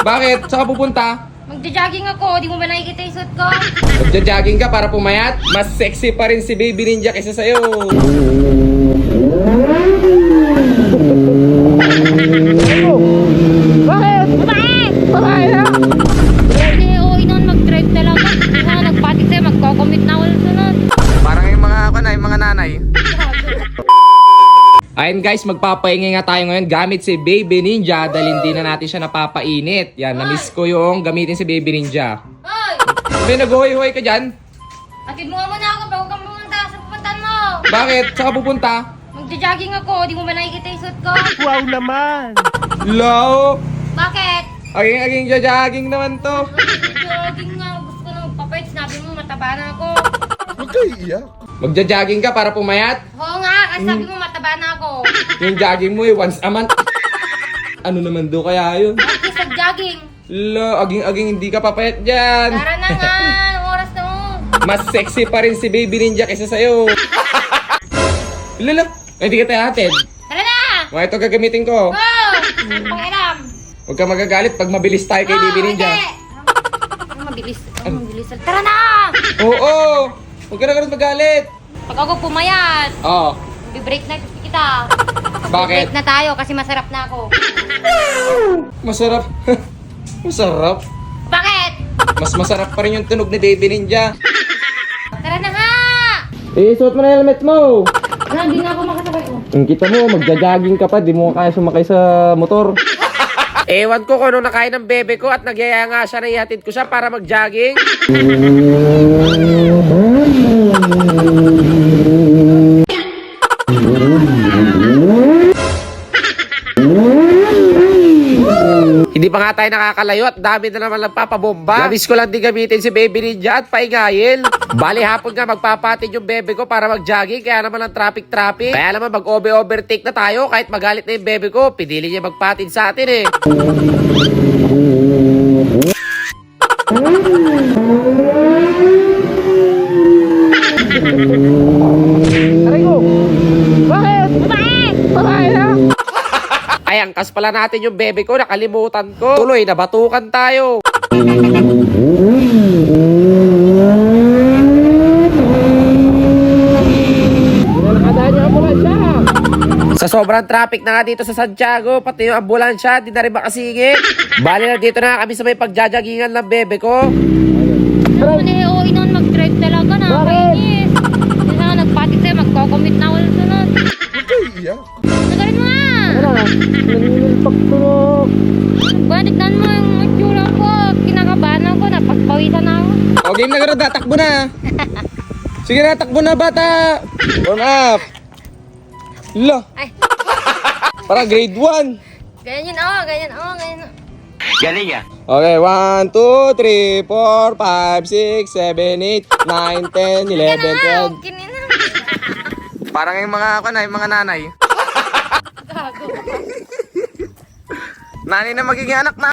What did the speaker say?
Bakit? Saan ka pupunta? Magja-jogging ako, di mo ba nakikita yung suit ko? Magja-jogging ka para pumayat? Mas sexy pa rin si Baby Ninja kaysa sa'yo. Ayun guys, magpapahinga nga tayo ngayon gamit si Baby Ninja dahil hindi na natin siya napapainit. Yan, na-miss ko yung gamitin si Baby Ninja. Hoy! May nag-hoy-hoy ka dyan? Atid mo nga muna ako bago kang pumunta sa pupuntan mo. Bakit? Saan ka pupunta? Magja-jogging ako, di mo ba nakikita yung suit ko? Wow naman! Hello? Bakit? Aging-aging jogging naman to. Jogging nga, gusto ko na magpapait. Sinabi mo, mataba na ako. Huwag kayo iyak. Magja-jogging ka para pumayat? Oo nga, kasi sabi mo, mataba na ako. Yung jogging mo eh, once a month. Ano naman do kaya yun? Sa jogging? Lo, aging-aging hindi ka papayat dyan. Tara na nga, anong oras na mo? Mas sexy pa rin si Baby Ninja kaysa sa'yo. Lala, hindi ka tayo hatid. Tara na! Mga ito gagamitin ko. Oh! Pangiram! Huwag ka magagalit pag mabilis tayo kay Baby Ninja. Ano mabilis? Ano mabilis? Tara na! Oo! Huwag ka na ganun magalit. Pag ako pumayat, Oo. Bibreak na kita. Bakit? Break na tayo kasi masarap na ako. Masarap. masarap. Bakit? Mas masarap pa rin yung tunog ni Baby Ninja. Tara na nga! Eh, suot mo na yung helmet mo. Wala, hindi na ako makasabay ko. Ang kita mo, magja-jogging ka pa, di mo kaya sumakay sa motor. Ewan ko kung ano nakain ng bebe ko at nagyaya nga siya na ihatid ko siya para mag-jogging. Hindi pa nga tayo nakakalayo at dami na naman nagpapabomba. Labis ko lang din gamitin si Baby Ninja at paingayin. Bali hapon nga magpapatid yung bebe ko para mag-jogging kaya naman ang traffic-traffic. Kaya naman mag-over-overtake na tayo kahit magalit na yung bebe ko. Pinili niya magpatid sa atin eh. Aray ko! Bakit? Babae! Babae na? Ay, angkas pala natin yung bebe ko. Nakalimutan ko. Tuloy, nabatukan tayo. Sa sobrang traffic na nga dito sa Santiago, pati yung ambulansya, di na rin makasingit. Bali na dito na kami sa may pagjajagingan ng bebe ko. Ano na, oo, inon mag-drive talaga. Nakakainis. Nanginilpak tulog. Ba, tignan mo yung itsura ko. Kinakabahan ako, napagpawisan na ako. O, game na gano'n, takbo na. Sige na, takbo na, bata. Warm up. Lo, Ay, para grade 1. ganyan yun, oh, ganyan, oh, ganyan. Okay, 1, 2, 3, 4, 5, 6, 7, 8, 9, 10, 11, 12. Kinina. Parang yung mga ako na, yung mga nanay. Nanay na magiging anak na.